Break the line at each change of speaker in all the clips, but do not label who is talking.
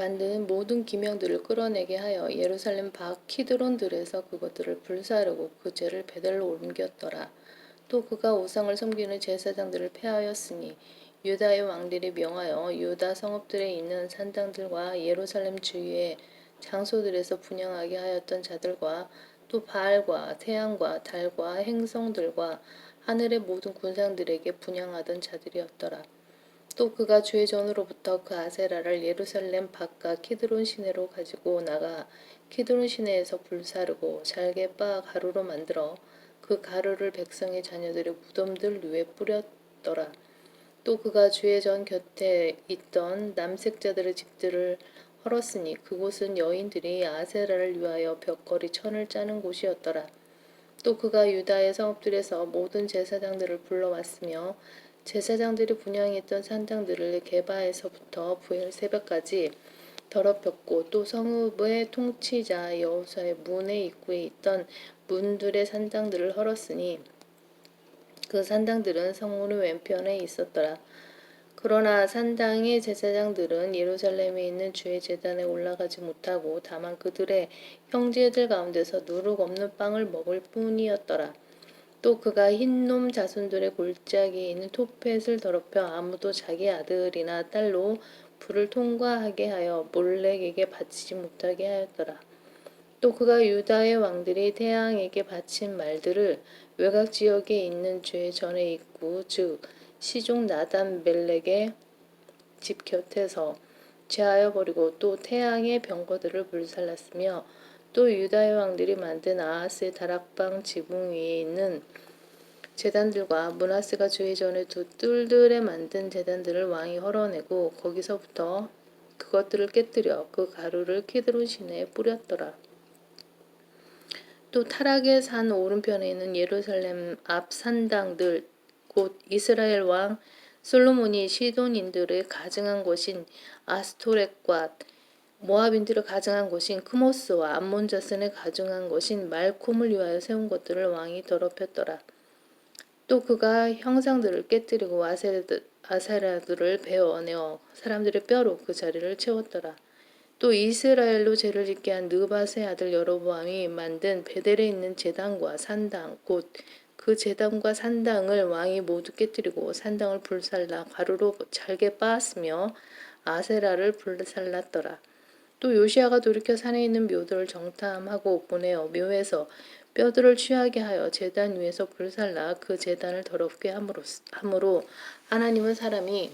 만든 모든 기명들을 끌어내게 하여 예루살렘 밖 키드론들에서 그것들을 불사르고 그 죄를 베델로 옮겼더라. 또 그가 우상을 섬기는 제사장들을 폐하였으니 유다의 왕들이 명하여 유다 성읍들에 있는 산당들과 예루살렘 주위의 장소들에서 분양하게 하였던 자들과 또 바알과 태양과 달과 행성들과 하늘의 모든 군상들에게 분양하던 자들이었더라. 또 그가 주의 전으로부터 그 아세라를 예루살렘 바깥 키드론 시내로 가지고 나가 키드론 시내에서 불사르고 잘게 빻아 가루로 만들어 그 가루를 백성의 자녀들의 무덤들 위에 뿌렸더라. 또 그가 주의 전 곁에 있던 남색자들의 집들을 헐었으니 그곳은 여인들이 아세라를 위하여 벽걸이 천을 짜는 곳이었더라. 또 그가 유다의 성읍들에서 모든 제사장들을 불러왔으며 제사장들이 분양했던 산당들을 게바에서부터 부엘세바까지 더럽혔고 또 성읍의 통치자 여호사의 문의 입구에 있던 문들의 산당들을 헐었으니 그 산당들은 성문의 왼편에 있었더라. 그러나 산당의 제사장들은 예루살렘에 있는 주의 제단에 올라가지 못하고 다만 그들의 형제들 가운데서 누룩 없는 빵을 먹을 뿐이었더라. 또 그가 흰놈 자손들의 골짜기에 있는 토펫을 더럽혀 아무도 자기 아들이나 딸로 불을 통과하게 하여 몰렉에게 바치지 못하게 하였더라. 또 그가 유다의 왕들이 태양에게 바친 말들을 외곽 지역에 있는 죄 전의 입구 즉 시종 나단 멜렉의 집 곁에서 제하여 버리고 또 태양의 병거들을 불살랐으며 또 유다의 왕들이 만든 아하스의 다락방 지붕 위에 있는 재단들과 문하스가 주의 전에 두 뜰들에 만든 재단들을 왕이 헐어내고 거기서부터 그것들을 깨뜨려 그 가루를 키드론 시내에 뿌렸더라. 또 타락의 산 오른편에 있는 예루살렘 앞 산당들 곧 이스라엘 왕 솔로몬이 시돈인들을 가증한 곳인 아스토렛과 모압인들을 가증한 곳인 크모스와 암몬 자손을 가증한 곳인 말콤을 위하여 세운 것들을 왕이 더럽혔더라. 또 그가 형상들을 깨뜨리고 아세라들, 아세라들을 베어내어 사람들의 뼈로 그 자리를 채웠더라. 또 이스라엘로 죄를 짓게 한 느바세 아들 여로보암이 만든 베델에 있는 제단과 산당 곧 그 제단과 산당을 왕이 모두 깨뜨리고 산당을 불살라 가루로 잘게 빻았으며 아세라를 불살랐더라. 또 요시아가 돌이켜 산에 있는 묘들을 정탐하고 보내어 묘에서 뼈들을 취하게 하여 제단 위에서 불살라 그 제단을 더럽게 함으로, 함으로 하나님은 사람이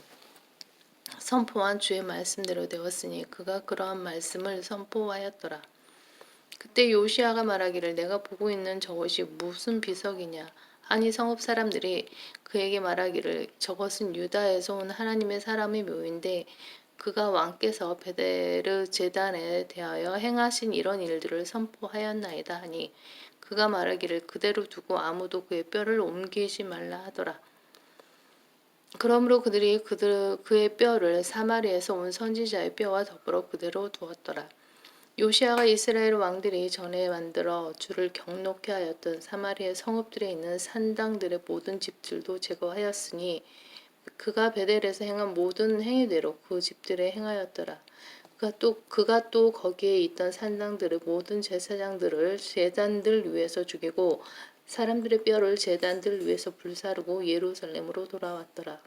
선포한 주의 말씀대로 되었으니 그가 그러한 말씀을 선포하였더라. 그때 요시아가 말하기를 내가 보고 있는 저것이 무슨 비석이냐 하니 성읍 사람들이 그에게 말하기를 저것은 유다에서 온 하나님의 사람의 묘인데 그가 왕께서 베데르 제단에 대하여 행하신 이런 일들을 선포하였나이다 하니 그가 말하기를 그대로 두고 아무도 그의 뼈를 옮기지 말라 하더라. 그러므로 그들이 그들 그의 뼈를 사마리에서 온 선지자의 뼈와 더불어 그대로 두었더라. 요시아가 이스라엘 왕들이 전에 만들어 주를 경록해 하였던 사마리아 성읍들에 있는 산당들의 모든 집들도 제거하였으니 그가 베델에서 행한 모든 행위대로 그 집들에 행하였더라. 그가 또 그가 또 거기에 있던 산당들의 모든 제사장들을 제단들 위에서 죽이고 사람들의 뼈를 제단들 위에서 불사르고 예루살렘으로 돌아왔더라.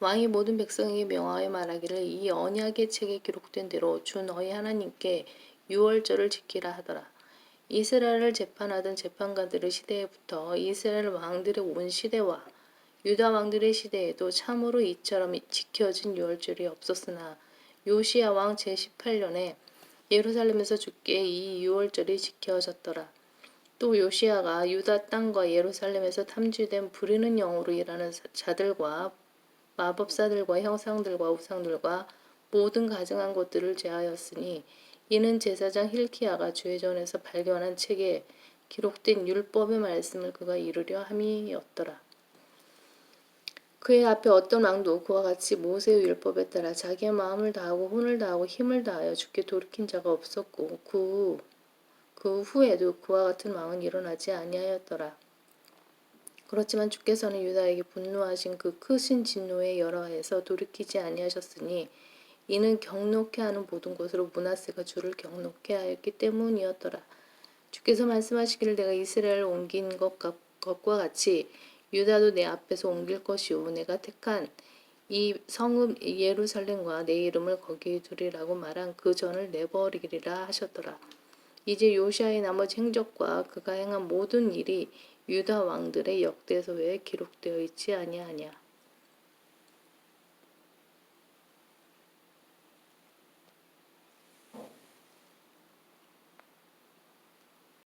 왕이 모든 백성에게 명하여 말하기를 이 언약의 책에 기록된 대로 주 너희 하나님께 유월절을 지키라 하더라. 이스라엘을 재판하던 재판관들의 시대에부터 이스라엘 왕들의 온 시대와 유다 왕들의 시대에도 참으로 이처럼 지켜진 유월절이 없었으나 요시야 왕 제18년에 예루살렘에서 주께 이 유월절이 지켜졌더라. 또 요시야가 유다 땅과 예루살렘에서 탐지된 부리는 영으로 일하는 자들과 마법사들과 형상들과 우상들과 모든 가증한 것들을 제하였으니 이는 제사장 힐키야가 주의 전에서 발견한 책에 기록된 율법의 말씀을 그가 이루려 함이었더라. 그의 앞에 어떤 왕도 그와 같이 모세의 율법에 따라 자기의 마음을 다하고 혼을 다하고 힘을 다하여 주께 돌이킨 자가 없었고 그, 후, 그 후에도 그와 같은 왕은 일어나지 아니하였더라. 그렇지만 주께서는 유다에게 분노하신 그 크신 진노의 열화에서 돌이키지 아니하셨으니 이는 경록해 하는 모든 곳으로 문하세가 주를 경록해 하였기 때문이었더라. 주께서 말씀하시기를 내가 이스라엘을 옮긴 것과 같이 유다도 내 앞에서 옮길 것이요 내가 택한 이 성읍 예루살렘과 내 이름을 거기에 두리라고 말한 그 전을 내버리리라 하셨더라. 이제 요시아의 나머지 행적과 그가 행한 모든 일이 유다 왕들의 역대서에 기록되어 있지 아니하냐.